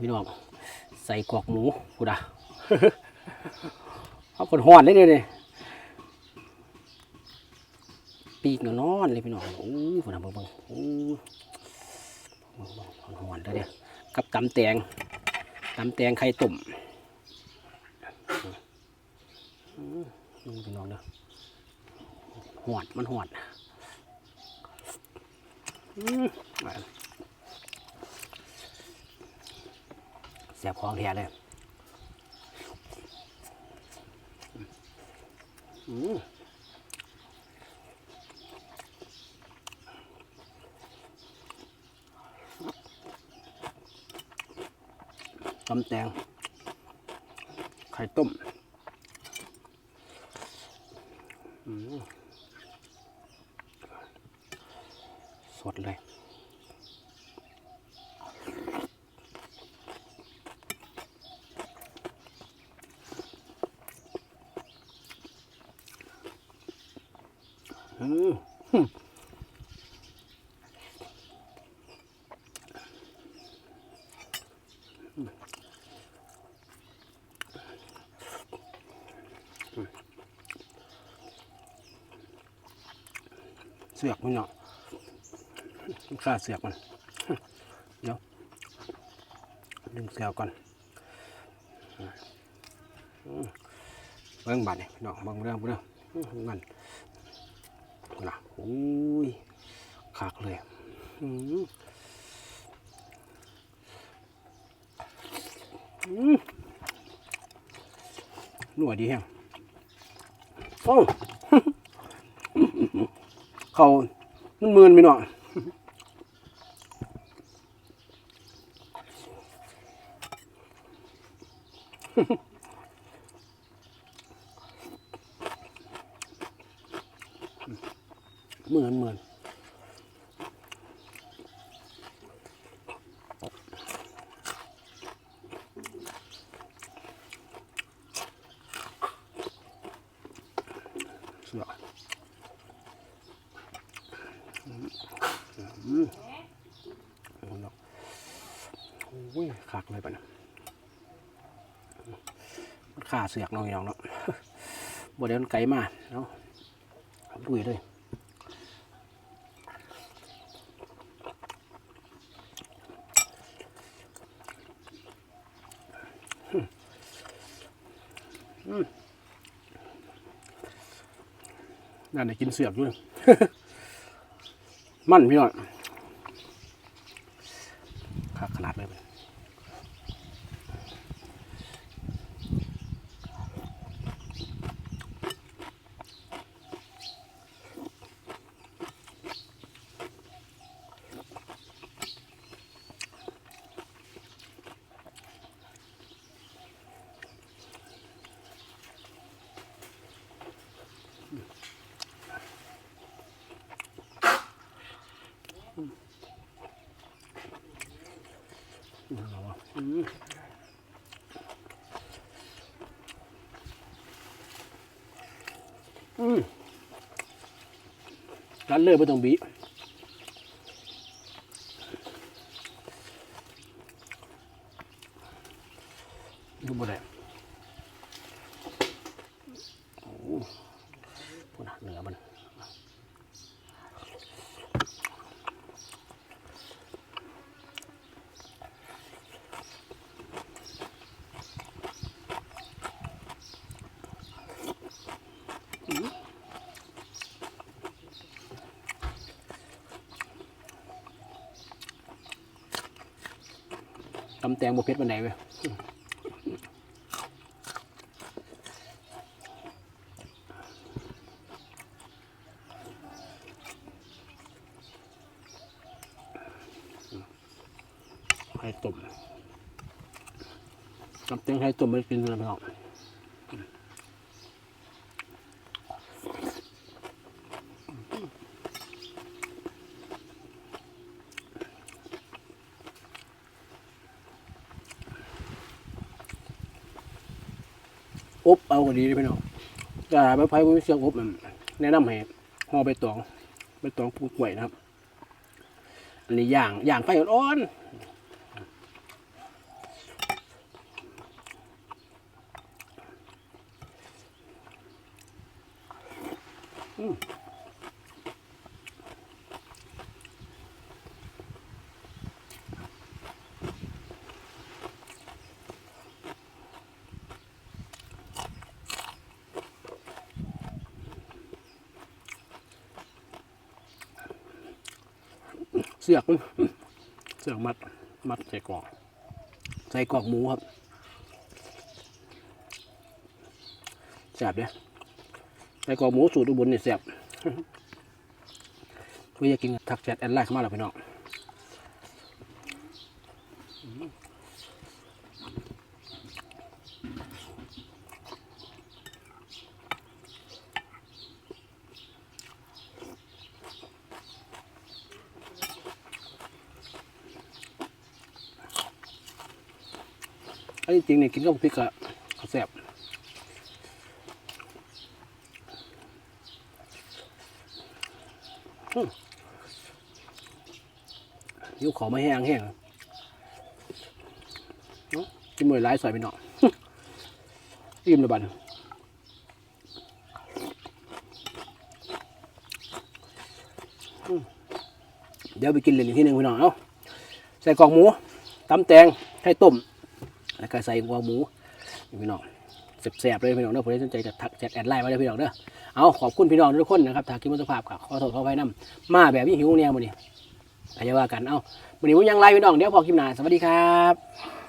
พี่น้องใส่กอกหมูกูดาเอาคนห่อนเลยเนี่ยปีกนอนเลยพี่น้องโอ้ยคนน่ะเบิ่งโอ้บิ่งบิ่งห่อนเลยเนี่ยกับตำแตงตำแตงไข่ตุ่มอืมอืมพี่น้องเด้อหวดมันหวดอืม เสียบของแท้เลยอืมตำแตง ไข่ต้มสดเลย เสือกมันเนาะข้าเสือกมัน เดี๋ยว ดึงเสือกก่อนเบิ่งบาดนี่พี่น้องบิ่งเรื่องเรื่องอื้อเงิน นะโอ้ยขากเลยอืมหน่วยดีแฮงโอ้เขามันเมืนไปหน่อย เหมือนเหมือนเสืออืมอืมโอ้ยขากเลยปะเนี่ยมันขาเสือกน้องน้องเนาะบ่เดี๋ยวมันไกลมาเนาะดุยเลย นั่นได้กินเสือกด้วยมันพี่น้อยขาขนาดเลย อืมร้านเลยไม่ต้องบีดูบ่ได้โอ้โหพูดนะเหนือมัน ตำแตงบวเพชรวันไหนเว้ยไข่ต้มตำแตงไข่ต้มไม่กินเลยพี่น้อก อบเอาก็ดีเลยพี่น้องแต่ไม้ไผ่ผมเสียงอบมันแนะนำให้ห่อใบตองใบตองปูกล้วยนะครับ อันนี้ย่างย่างไฟอ่อนอืม เสือกเสือกมัด มัดใส่กรอกใส่กรอกหมูครับแสบเนี่ยใส่กรอกหมูสูตรอุบลเนี่ยแสบเพื่อจะกินทักแชทแอนไลน์เข้ามาแล้วพี่น้อง อันนี้จริงเนี่ยกินกับพริกอะแซ่บยิ้วขอไม่แห้งแห้งเนาะกินมือร้ายสวยไปหน่อยอิ่มเลยบัดเดี๋ยวไปกินเหรียญอีกที่หนึ่งพี่น้อง เอ้าใส่กล่องหมูตำแตงให้ต้ม แล้วก็ใส่หัวหมูพี่น้องแสบๆเลยพี่น้องเด้อผมได้สนใจจะทักแชทแอดไลน์มาเลยพี่น้องเด้อเอาขอบคุณพี่น้องทุกคนนะครับทางกิมมุสภาพกับขอโทษขอไว้น้ำมาแบบนี้หิวเนี่ยมื้อนี้อาจจะว่ากันเอ้ามื้อนี้ผมยังไลฟ์พี่น้องเดี๋ยวพอคลิปหน้าสวัสดีครับ